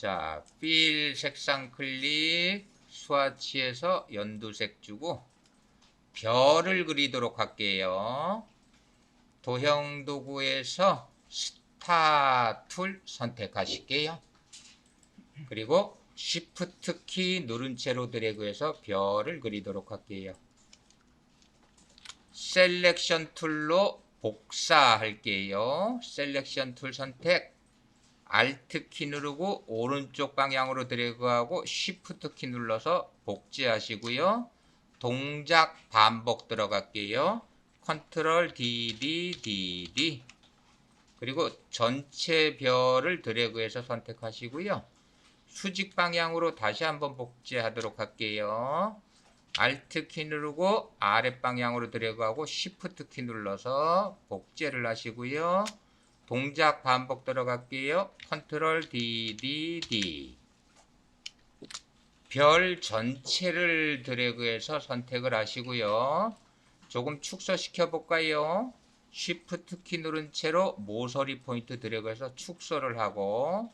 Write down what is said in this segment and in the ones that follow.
자, 필 색상 클릭, 스와치에서 연두색 주고 별을 그리도록 할게요. 도형 도구에서 스타 툴 선택하실게요. 그리고 Shift 키 누른 채로 드래그해서 별을 그리도록 할게요. 셀렉션 툴로 복사할게요. 셀렉션 툴 선택 Alt 키 누르고 오른쪽 방향으로 드래그하고 Shift 키 눌러서 복제하시고요. 동작 반복 들어갈게요. 컨트롤 D D D D 그리고 전체 별을 드래그해서 선택하시고요. 수직 방향으로 다시 한번 복제하도록 할게요. Alt 키 누르고 아랫 방향으로 드래그하고 Shift 키 눌러서 복제를 하시고요. 동작 반복 들어갈게요. 컨트롤 D D D 별 전체를 드래그해서 선택을 하시고요. 조금 축소시켜 볼까요? Shift 키 누른 채로 모서리 포인트 드래그해서 축소를 하고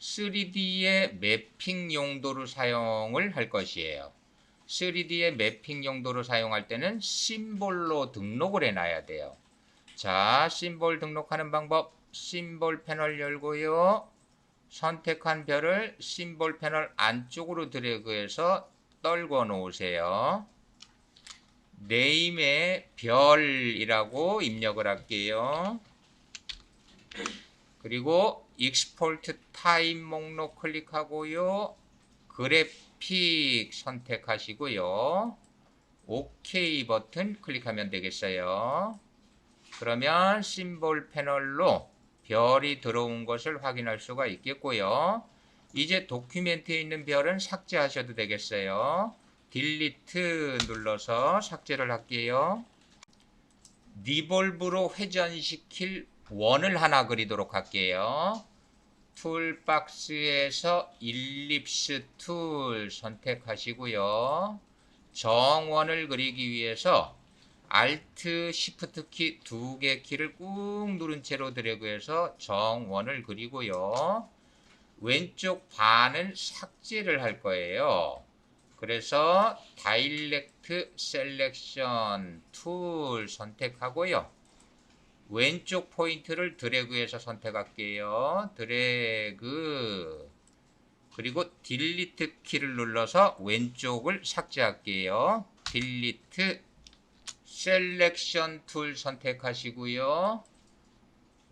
3D의 매핑 용도로 사용을 할 것이에요. 3D의 매핑 용도로 사용할 때는 심볼로 등록을 해놔야 돼요. 자, 심볼 등록하는 방법, 심볼 패널 열고요. 선택한 별을 심볼 패널 안쪽으로 드래그해서 떨궈 놓으세요. 네임에 별이라고 입력을 할게요. 그리고 익스포트 타임 목록 클릭하고요. 그래픽 선택하시고요. OK 버튼 클릭하면 되겠어요. 그러면 심볼 패널로 별이 들어온 것을 확인할 수가 있겠고요. 이제 도큐멘트에 있는 별은 삭제하셔도 되겠어요. 딜리트 눌러서 삭제를 할게요. 리볼브로 회전시킬 원을 하나 그리도록 할게요. 툴박스에서 일립스 툴 선택하시고요. 정원을 그리기 위해서 Alt, Shift 키 두 개 키를 꾹 누른 채로 드래그해서 정원을 그리고요. 왼쪽 반은 삭제를 할 거예요. 그래서 다이렉트 셀렉션 툴 선택하고요. 왼쪽 포인트를 드래그해서 선택할게요. 드래그 그리고 딜리트 키를 눌러서 왼쪽을 삭제할게요. 딜리트 셀렉션 툴 선택하시고요.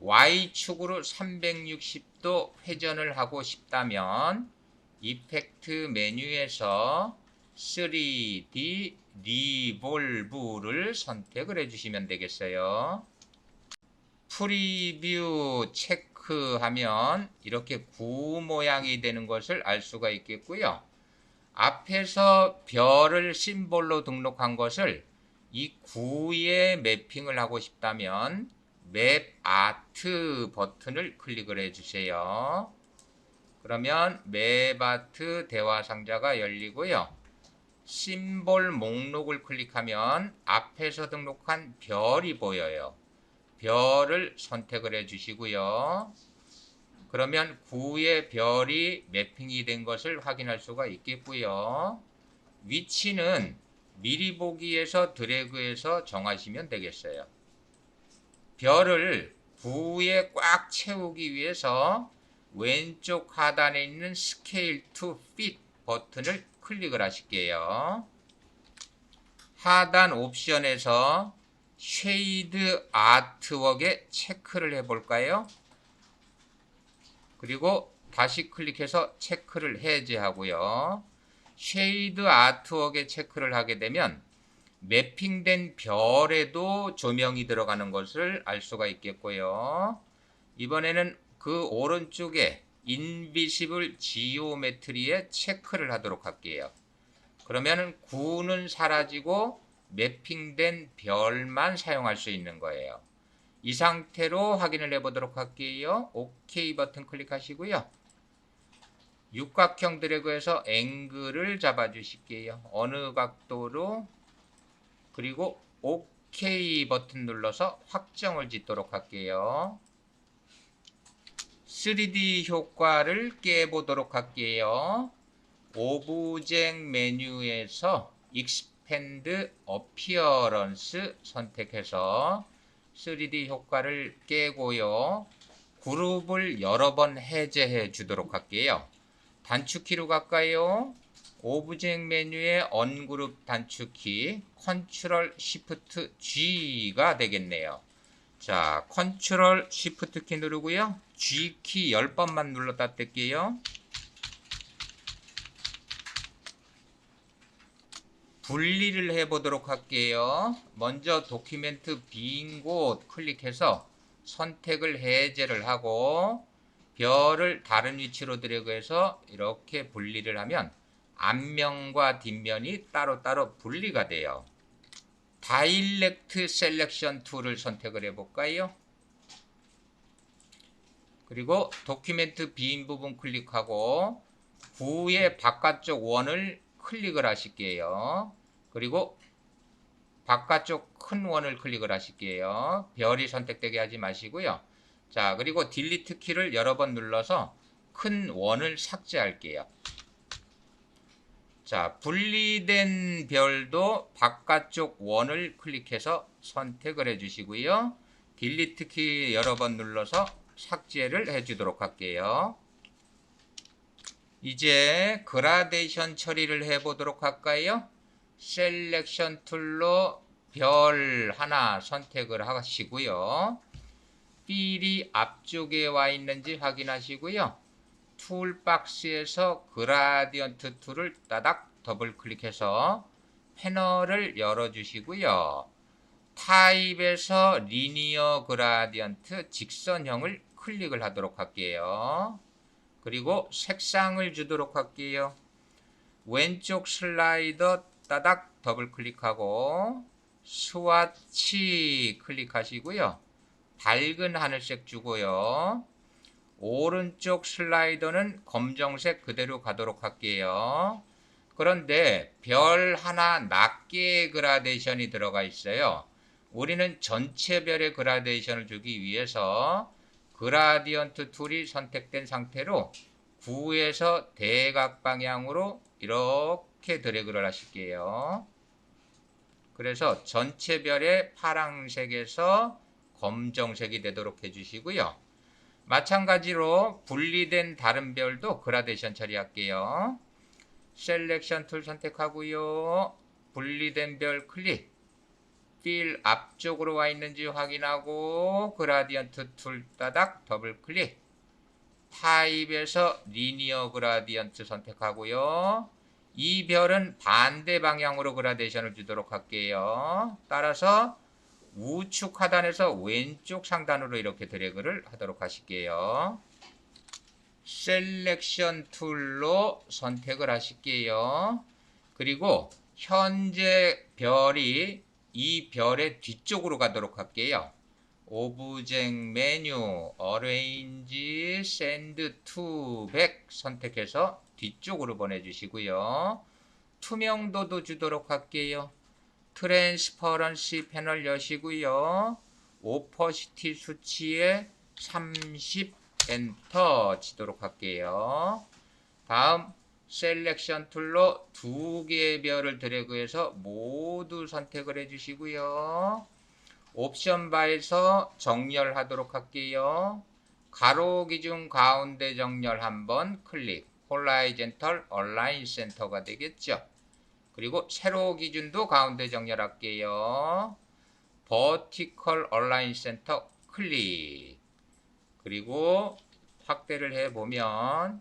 Y축으로 360도 회전을 하고 싶다면 이펙트 메뉴에서 3D 리볼브를 선택을 해주시면 되겠어요. 프리뷰 체크하면 이렇게 구 모양이 되는 것을 알 수가 있겠고요. 앞에서 별을 심볼로 등록한 것을 이 구에 매핑을 하고 싶다면 맵 아트 버튼을 클릭을 해 주세요. 그러면 맵 아트 대화 상자가 열리고요. 심볼 목록을 클릭하면 앞에서 등록한 별이 보여요. 별을 선택을 해 주시고요. 그러면 구의 별이 매핑이 된 것을 확인할 수가 있겠고요. 위치는 미리 보기에서 드래그해서 정하시면 되겠어요. 별을 구에 꽉 채우기 위해서 왼쪽 하단에 있는 스케일 투 핏 버튼을 클릭을 하실게요. 하단 옵션에서 쉐이드 아트웍에 체크를 해 볼까요? 그리고 다시 클릭해서 체크를 해제하고요. 쉐이드 아트웍에 체크를 하게 되면 매핑된 별에도 조명이 들어가는 것을 알 수가 있겠고요. 이번에는 그 오른쪽에 인비시블 지오메트리에 체크를 하도록 할게요. 그러면 구는 사라지고 매핑된 별만 사용할 수 있는 거예요. 이 상태로 확인을 해보도록 할게요. OK 버튼 클릭하시고요. 육각형 드래그해서 앵글을 잡아주실게요. 어느 각도로 그리고 OK 버튼 눌러서 확정을 짓도록 할게요. 3D 효과를 깨보도록 할게요. 오브젝 메뉴에서 Expand Appearance 선택해서 3D 효과를 깨고요. 그룹을 여러 번 해제해 주도록 할게요. 단축키로 갈까요? 오브젝 메뉴의 언그룹 단축키 컨트롤 시프트 G가 되겠네요. 자, 컨트롤 시프트 키 누르고요. G 키 10번만 눌렀다 뗄게요. 분리를 해 보도록 할게요. 먼저 도큐멘트 빈곳 클릭해서 선택을 해제를 하고 별을 다른 위치로 드래그해서 이렇게 분리를 하면 앞면과 뒷면이 따로따로 분리가 돼요. 다일렉트 셀렉션 툴을 선택을 해 볼까요? 그리고 도큐멘트 빈 부분 클릭하고 구의 바깥쪽 원을 클릭을 하실게요. 그리고 바깥쪽 큰 원을 클릭을 하실게요. 별이 선택되게 하지 마시고요. 자, 그리고 딜리트 키를 여러 번 눌러서 큰 원을 삭제할게요. 자, 분리된 별도 바깥쪽 원을 클릭해서 선택을 해 주시고요. 딜리트 키 여러 번 눌러서 삭제를 해 주도록 할게요. 이제 그라데이션 처리를 해 보도록 할까요? 셀렉션 툴로 별 하나 선택을 하시고요. 필이 앞쪽에 와 있는지 확인하시고요. 툴박스에서 그라디언트 툴을 따닥 더블 클릭해서 패널을 열어 주시고요. 타입에서 리니어 그라디언트 직선형을 클릭을 하도록 할게요. 그리고 색상을 주도록 할게요. 왼쪽 슬라이더 따닥 더블 클릭하고 스와치 클릭하시고요. 밝은 하늘색 주고요. 오른쪽 슬라이더는 검정색 그대로 가도록 할게요. 그런데 별 하나 낮게 그라데이션이 들어가 있어요. 우리는 전체 별의 그라데이션을 주기 위해서 그라디언트 툴이 선택된 상태로 9에서 대각 방향으로 이렇게 드래그를 하실게요. 그래서 전체 별의 파랑색에서 검정색이 되도록 해주시고요. 마찬가지로 분리된 다른 별도 그라데이션 처리할게요. 셀렉션 툴 선택하고요. 분리된 별 클릭. 필 앞쪽으로 와 있는지 확인하고 그라디언트 툴 따닥 더블 클릭. 타입에서 리니어 그라디언트 선택하고요. 이 별은 반대 방향으로 그라데이션을 주도록 할게요. 따라서 우측 하단에서 왼쪽 상단으로 이렇게 드래그를 하도록 하실게요. 셀렉션 툴로 선택을 하실게요. 그리고 현재 별이 이 별의 뒤쪽으로 가도록 할게요. 오브젝 메뉴 어레인지 샌드 투백 선택해서 뒤쪽으로 보내주시고요. 투명도도 주도록 할게요. 트랜스퍼런시 패널 여시고요. 오퍼시티 수치에 30 엔터 치도록 할게요. 다음 셀렉션 툴로 두 개의 별을 드래그해서 모두 선택을 해주시고요. 옵션 바에서 정렬하도록 할게요. 가로 기준 가운데 정렬 한번 클릭. 홀라이젠털 얼라인 센터가 되겠죠. 그리고 세로 기준도 가운데 정렬할게요. 버티컬 얼라인 센터 클릭. 그리고 확대를 해 보면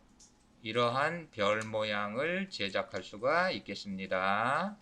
이러한 별 모양을 제작할 수가 있겠습니다.